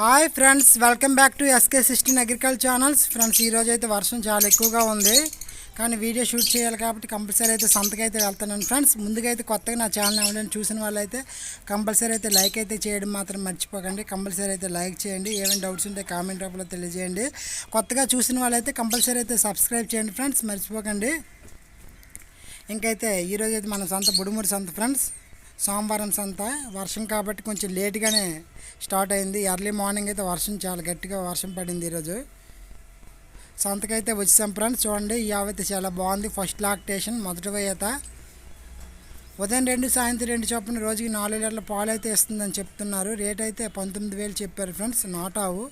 Hi friends welcome back to SK sixteen agriculture channels friends ఈరోజు అయితే వర్షం చాలా ఎక్కువగా ఉంది. కానీ వీడియో షూట్ చేయాలి కాబట్టి కంపల్సరీ అయితే సంతకైతే అయితే వెళ్తున్నాను ఫ్రెండ్స్ ముందుగా అయితే కొత్తగా నా ఛానల్ ఎవరైనా చూసిన వాళ్ళైతే కంపల్సరీ అయితే లైక్ అయితే చేయడం మాత్రం మర్చిపోకండి. కంపల్సరీ అయితే లైక్ చేయండి. ఏమైనా డౌట్స్ ఉంటే కామెంట్ రూపంలో తెలియజేయండి. కొత్తగా చూసిన వాళ్ళైతే కంపల్సరీ అయితే సబ్స్క్రైబ్ చేయండి ఫ్రెండ్స్ మర్చిపోకండి. ఇంకైతే ఈరోజు అయితే మన సొంత బుడుమూరి సొంత ఫ్రెండ్స్ సోమవారం సంత వర్షం కాబట్టి కొంచెం లేట్గానే స్టార్ట్ అయింది. ఎర్లీ మార్నింగ్ అయితే వర్షం చాలా గట్టిగా వర్షం పడింది ఈరోజు. సంతకైతే వచ్చేసాం ఫ్రెండ్స్ చూడండి. ఈ ఆవు చాలా బాగుంది. ఫస్ట్ లాక్టేషన్ మొదటి వయత ఉదయం రెండు సాయంత్రం రెండు చొప్పున రోజుకి నాలుగు లీటర్ల పాలు అయితే ఇస్తుందని చెప్తున్నారు. రేట్ అయితే పంతొమ్మిది వేలు చెప్పారు ఫ్రెండ్స్ నాటావు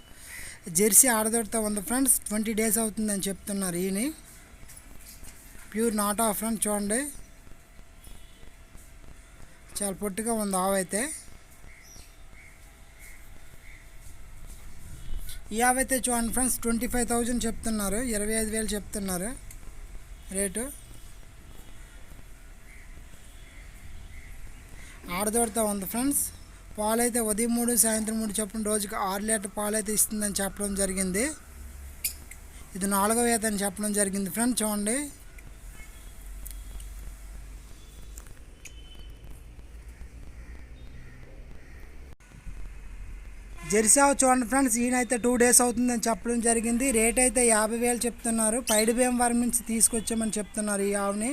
జెర్సీ ఆడదొడితో ఉంది ఫ్రెండ్స్ ట్వంటీ డేస్ అవుతుందని చెప్తున్నారు ఈయన. ప్యూర్ నాట్ ఆఫ్ ఫ్రెండ్స్ చూడండి. చాలా పొట్టిగా ఉంది ఆవు అయితే. ఈ ఆవు అయితే చూడండి ఫ్రెండ్స్ ట్వంటీ ఫైవ్ థౌజండ్ చెప్తున్నారు. ఇరవై ఐదు వేలు చెప్తున్నారు రేటు. ఆడదోడతో ఉంది ఫ్రెండ్స్. పాలు అయితే ఉదయం మూడు సాయంత్రం మూడు చొప్పున రోజుకి ఆరు లీటర్ పాలు అయితే ఇస్తుందని చెప్పడం జరిగింది. ఇది నాలుగో వేత అని చెప్పడం జరిగింది ఫ్రెండ్స్ చూడండి. జెర్సీ చూడండి ఫ్రెండ్స్ ఈయనైతే టూ డేస్ అవుతుందని చెప్పడం జరిగింది. రేట్ అయితే యాభై వేలు చెప్తున్నారు. పైడి భీమవరం నుంచి తీసుకొచ్చామని చెప్తున్నారు ఈ ఆవుని.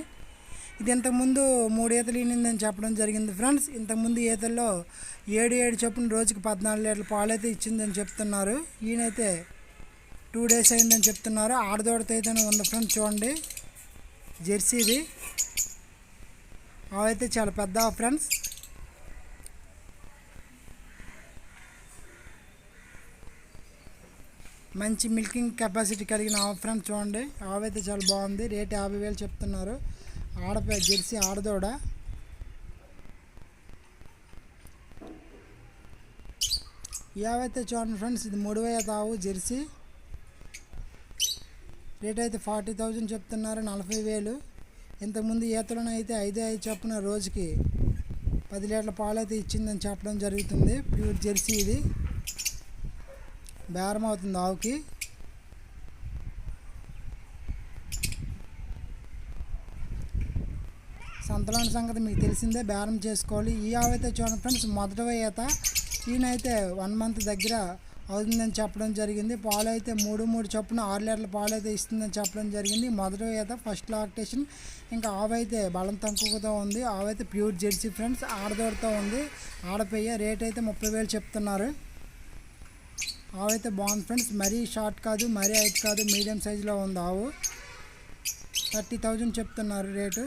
ఇది ఇంతకుముందు మూడు ఈతలు ఈనిందని చెప్పడం జరిగింది ఫ్రెండ్స్. ఇంతకుముందు ఈతల్లో ఏడు ఏడు చొప్పున రోజుకి పద్నాలుగు లీటర్ల పాలు అయితే ఇచ్చిందని చెప్తున్నారు. ఈయనైతే టూ డేస్ అయిందని చెప్తున్నారు. ఆడదోడతో అయితేనే ఉంది ఫ్రెండ్స్ చూడండి. జెర్సీది. అవైతే చాలా పెద్ద ఫ్రెండ్స్. మంచి మిల్కింగ్ కెపాసిటీ కలిగిన ఆవు ఫ్రెండ్స్ చూడండి. ఆవైతే అయితే చాలా బాగుంది. రేట్ యాభై వేలు చెప్తున్నారు. ఆడపై జెర్సీ ఆడదోడ. ఏవైతే చూడండి ఫ్రెండ్స్ ఇది మూడు వేల ఆవు జెర్సీ. రేట్ అయితే ఫార్టీ థౌజండ్ చెప్తున్నారు నలభై వేలు. ఇంతకుముందు ఈతలను అయితే ఐదు ఐదు చొప్పున రోజుకి పది లీటర్ల పాలు అయితే ఇచ్చిందని చెప్పడం జరుగుతుంది. ప్యూర్ జెర్సీ ఇది. బేరం అవుతుంది ఆవుకి. సంతలోని సంగతి మీకు తెలిసిందే బేరం చేసుకోవాలి. ఈ ఆవు అయితే చూడండి ఫ్రెండ్స్ మొదటి ఈత ఈయనైతే వన్ మంత్ దగ్గర అవుతుందని చెప్పడం జరిగింది. పాలు అయితే మూడు మూడు చొప్పున ఆరు లీటర్ల పాలు అయితే ఇస్తుందని చెప్పడం జరిగింది. మొదటి ఈత ఫస్ట్ లాక్టేషన్. ఇంకా ఆవు అయితే బలం తక్కువతో ఉంది. ఆవు అయితే ప్యూర్ జెర్సీ ఫ్రెండ్స్ ఆడదోడుతో ఉంది. ఆడపెయ్య రేట్ అయితే ముప్పై వేలు చెప్తున్నారు. ఆవు అయితే బాగుంది ఫ్రెండ్స్. మరీ షార్ట్ కాదు మరీ హైట్ కాదు మీడియం సైజులో ఉంది ఆవు. థర్టీ థౌజండ్ చెప్తున్నారు రేటు.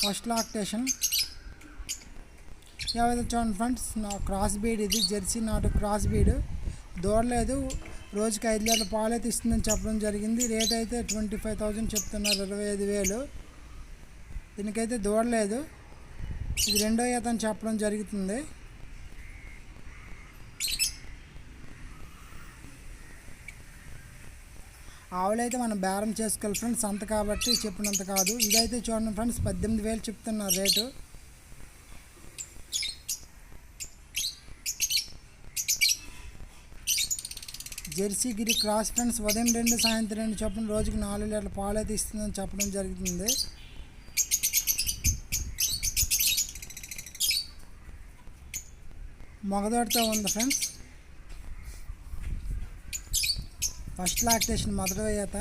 First lactation. ఏవైతే చూడండి ఫ్రెండ్స్ నా క్రాస్ బీడ్ ఇది జెర్సీ నాటు క్రాస్ బీడ్. దూడలేదు రోజుకి ఐదు లీటర్ పాలు అయితే ఇస్తుందని చెప్పడం జరిగింది. రేట్ అయితే ట్వంటీ ఫైవ్ థౌజండ్ చెప్తున్నారు ఇరవై ఐదు వేలు. దీనికైతే దూడలేదు ఇది రెండో ఈత అని చెప్పడం జరుగుతుంది. ఆవులైతే మనం బేరం చేసుకోవాలి ఫ్రెండ్స్ అంత కాబట్టి చెప్పినంత కాదు. ఇదైతే చూడండి ఫ్రెండ్స్ పద్దెనిమిది వేలు చెప్తున్నారు రేటు. జెర్సీ గిరి క్రాస్ ఫ్రెండ్స్ ఉదయం రెండు సాయంత్రం రెండు చొప్పున రోజుకి నాలుగు లీటర్ల పాలు అయితే ఇస్తుందని చెప్పడం జరుగుతుంది. మొగదోడితో ఉంది ఫ్రెండ్స్ ఫస్ట్ లాక్టేషన్ మొదటి వేయత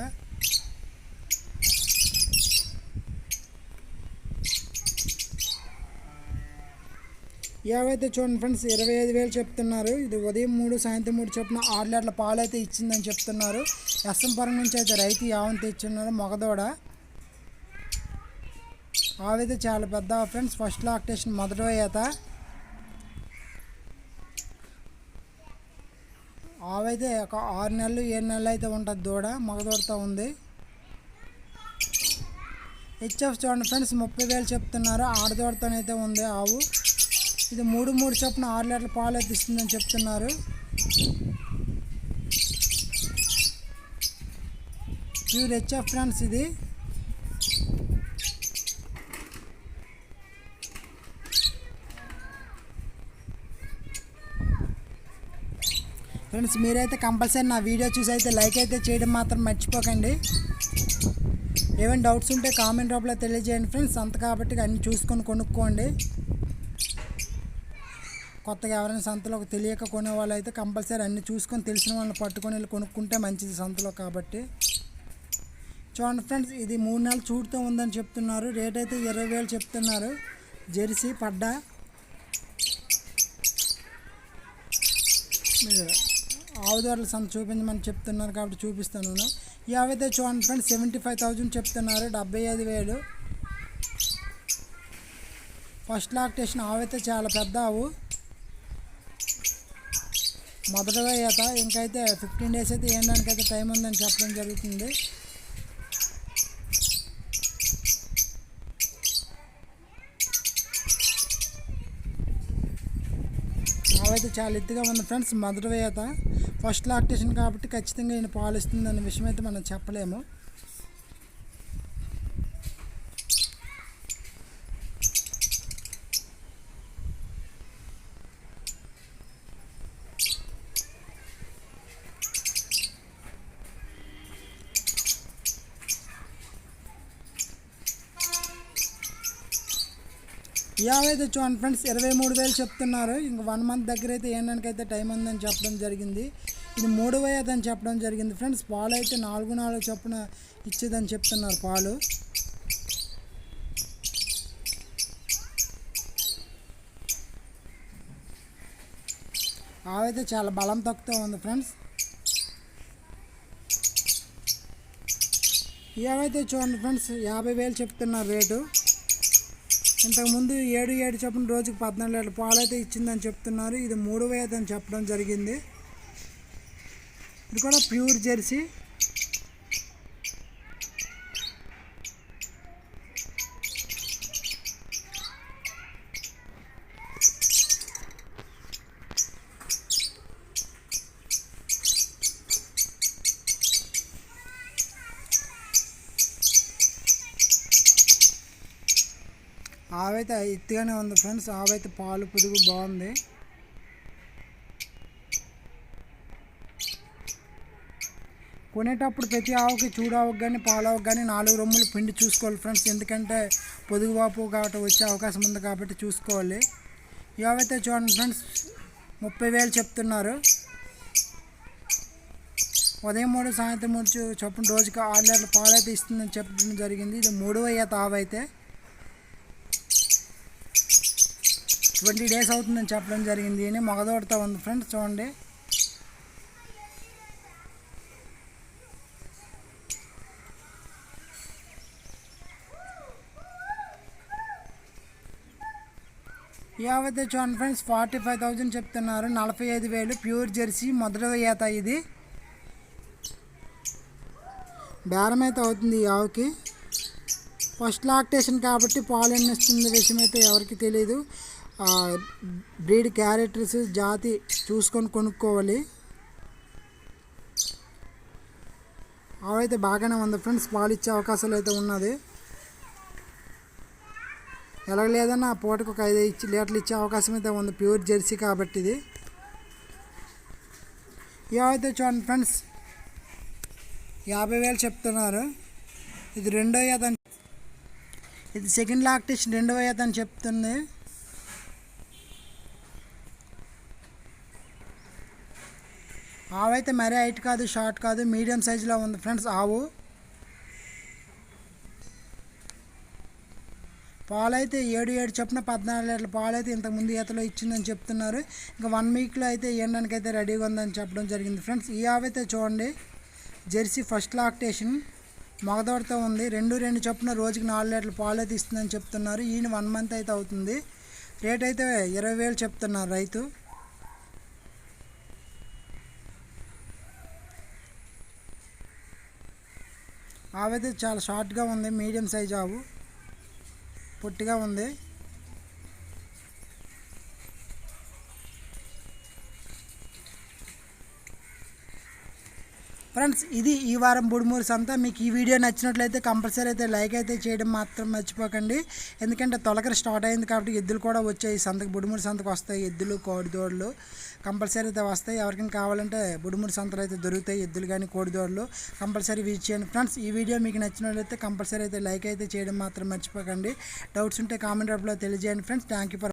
ఏవైతే చూడండి ఫ్రెండ్స్ ఇరవై ఐదు వేలు చెప్తున్నారు. ఇది ఉదయం మూడు సాయంత్రం మూడు చొప్పున ఆరు లీటర్ల పాలు అయితే ఇచ్చిందని చెప్తున్నారు. ఎస్ఎంపురం నుంచి అయితే రైతు యావన్ తెచ్చున్నారు మొగదోడ. ఆవైతే చాలా పెద్ద ఫ్రెండ్స్ ఫస్ట్ లాక్టేషన్ మొదటి వేయత ఆవైతే ఒక ఆరు నెలలు ఏడు నెలలు అయితే ఉంటుంది దూడ మగదూడతో ఉంది. హెచ్ఎఫ్ చూడండి ఫ్రెండ్స్ ముప్పై వేలు చెప్తున్నారు. ఆడదూడతోనైతే ఉంది ఆవు. ఇది మూడు మూడు చొప్పున ఆరు లీటర్ల పాలు అయితే ఇస్తుందని చెప్తున్నారు. ప్యూర్ హెచ్ఎఫ్ ఫ్రెండ్స్ ఇది. ఫ్రెండ్స్ మీరైతే కంపల్సరీ నా వీడియో చూసి అయితే లైక్ అయితే చేయడం మాత్రం మర్చిపోకండి. ఏమైనా డౌట్స్ ఉంటే కామెంట్ రూపంలో తెలియజేయండి ఫ్రెండ్స్ అంత కాబట్టి అన్ని చూసుకొని కొనుక్కోండి. కొత్తగా ఎవరైనా సంతలోకి తెలియక కొనే వాళ్ళు అయితే కంపల్సరీ అన్ని చూసుకొని తెలిసిన వాళ్ళని పట్టుకొని వెళ్ళి కొనుక్కుంటే మంచిది సంతలో కాబట్టి. చూడండి ఫ్రెండ్స్ ఇది మూడు నెలలు చూడుతూ ఉందని చెప్తున్నారు. రేట్ అయితే ఇరవై వేలు చెప్తున్నారు. జెర్సీ పడ్డా? మీరు ఆవుదారుల సంత చూపించమని చెప్తున్నారు కాబట్టి చూపిస్తాను యావైతే చూడండి ఫ్రెండ్స్ సెవెంటీ ఫైవ్ థౌజండ్ చెప్తున్నారు డెబ్బై ఐదు వేలు. ఫస్ట్ లాక్టేషన్ ఆవైతే చాలా పెద్ద ఆవు. మొదటగా ఈత ఇంకైతే ఫిఫ్టీన్ డేస్ అయితే వేయడానికి అయితే టైం ఉందని చెప్పడం జరుగుతుంది. చాలా ఎత్తుగా ఉంది ఫ్రెండ్స్. మధురవేత ఫస్ట్ లాక్టేషన్ కాబట్టి ఖచ్చితంగా ఈయన పాలిస్తుంది అనే విషయం అయితే మనం చెప్పలేము. యావైతే చూడండి ఫ్రెండ్స్ ఇరవై మూడు వేలు చెప్తున్నారు. ఇంక వన్ మంత్ దగ్గర అయితే ఏండానికి అయితే టైం ఉందని చెప్పడం జరిగింది. ఇది మూడు వేయదని చెప్పడం జరిగింది. ఫ్రెండ్స్ పాలు అయితే నాలుగు నాలుగు చొప్పున ఇచ్చేదని చెప్తున్నారు పాలు. ఆవైతే చాలా బలం తక్కువ ఉంది ఫ్రెండ్స్. ఏవైతే చూడండి ఫ్రెండ్స్ యాభై వేలు చెప్తున్నారు రేటు. ఇంతకుముందు ఏడు ఏడు చొప్పున రోజుకు పద్నాలుగు లీటర్ పాలు అయితే ఇచ్చిందని చెప్తున్నారు. ఇది మూడు అని చెప్పడం జరిగింది. ఇది కూడా ప్యూర్ జెర్సీ. ఆవైతే ఎత్తుగానే ఉంది ఫ్రెండ్స్. ఆవైతే పాలు పొదుగు బాగుంది. కొనేటప్పుడు ప్రతి ఆవుకి చూడావుకి కానీ పాలావుకి కానీ నాలుగు రొమ్ములు పిండి చూసుకోవాలి ఫ్రెండ్స్. ఎందుకంటే పొదుగు వాపు కాబట్టి వచ్చే అవకాశం ఉంది కాబట్టి చూసుకోవాలి. ఇవైతే చూడండి ఫ్రెండ్స్ ముప్పై వేలు చెప్తున్నారు. ఉదయం మూడు సాయంత్రం మూడు చొ- చొప్పున రోజుకి ఆరు లీటర్ల పాలు అయితే ఇస్తుందని చెప్పడం జరిగింది. ఇది మూడవ ఈత ఆవైతే. ట్వంటీ డేస్ అవుతుందని చెప్పడం జరిగింది. అని మగదోడతా ఉంది ఫ్రెండ్స్ చూడండి. యావైతే చూడండి ఫ్రెండ్స్ ఫార్టీ ఫైవ్ థౌజండ్ చెప్తున్నారు. నలభై ఐదు వేలు ప్యూర్ జెర్సీ మొదటి ఈత ఇది. బేరం అయితే అవుతుంది ఈ ఆవుకి. ఫస్ట్ లాక్టేషన్ కాబట్టి పాలు ఎన్ని విషయం అయితే ఎవరికి తెలియదు బ్రీడ్ క్యారెక్టర్స్ జాతి చూసుకొని కొనుక్కోవాలి. అవైతే బాగానే ఉంది ఫ్రెండ్స్ పాలు ఇచ్చే అవకాశాలు అయితే ఉన్నది. ఎలాగ లేదన్నా ఆ పూటకు ఒక ఐదు ఇచ్చి లీటర్లు ఇచ్చే అవకాశం అయితే ఉంది ప్యూర్ జెర్సీ కాబట్టి ఇది. ఇవైతే చూడండి ఫ్రెండ్స్ యాభై వేలు చెప్తున్నారు. ఇది రెండో ఈత ఇది సెకండ్ లాక్టేషన్ రెండవ ఈత అని చెప్తుంది. ఆవైతే మరీ హైట్ కాదు షార్ట్ కాదు మీడియం సైజులో ఉంది ఫ్రెండ్స్ ఆవు. పాలైతే ఏడు ఏడు చొప్పున పద్నాలుగు లీటర్ల పాలైతే ఇంతకుముందు ఈతలో ఇచ్చిందని చెప్తున్నారు. ఇంకా వన్ వీక్లో అయితే ఇవ్వడానికి అయితే రెడీగా ఉందని చెప్పడం జరిగింది ఫ్రెండ్స్. ఈ ఆవైతే చూడండి జెర్సీ ఫస్ట్ లాక్టేషన్ మగదోడతో ఉంది. రెండు రెండు చొప్పున రోజుకి నాలుగు లీటర్ల పాలు అయితే ఇస్తుందని చెప్తున్నారు. ఈయన వన్ మంత్ అయితే అవుతుంది. రేట్ అయితే ఇరవై వేలు చెప్తున్నారు రైతు. ఆవైతే చాలా షార్ట్గా ఉంది మీడియం సైజ్ ఆవు. పొట్టిగా ఉంది. ఫ్రెండ్స్ ఇది ఈ వారం బుడుమూరు సంత. మీకు ఈ వీడియో నచ్చినట్లయితే కంపల్సరీ అయితే లైక్ అయితే చేయడం మాత్రం మర్చిపోకండి. ఎందుకంటే తొలకరి స్టార్ట్ అయింది కాబట్టి ఎద్దులు కూడా వచ్చాయి. సంతకు బుడిమూరు సంతకు వస్తాయి ఎద్దులు కోడిదోడలు కంపల్సరీ అయితే వస్తాయి. ఎవరికైనా కావాలంటే బుడిమూరు సంతలు అయితే దొరుకుతాయి. ఎద్దులు కానీ కోడిదోడలు కంపల్సరీ వీచ్ చేయండి. ఫ్రెండ్స్ ఈ వీడియో మీకు నచ్చినట్లయితే కంపల్సరీ అయితే లైక్ అయితే చేయడం మాత్రం మర్చిపోకండి. డౌట్స్ ఉంటే కామెంట్ రూపంలో తెలియజేయండి. Friends thank you for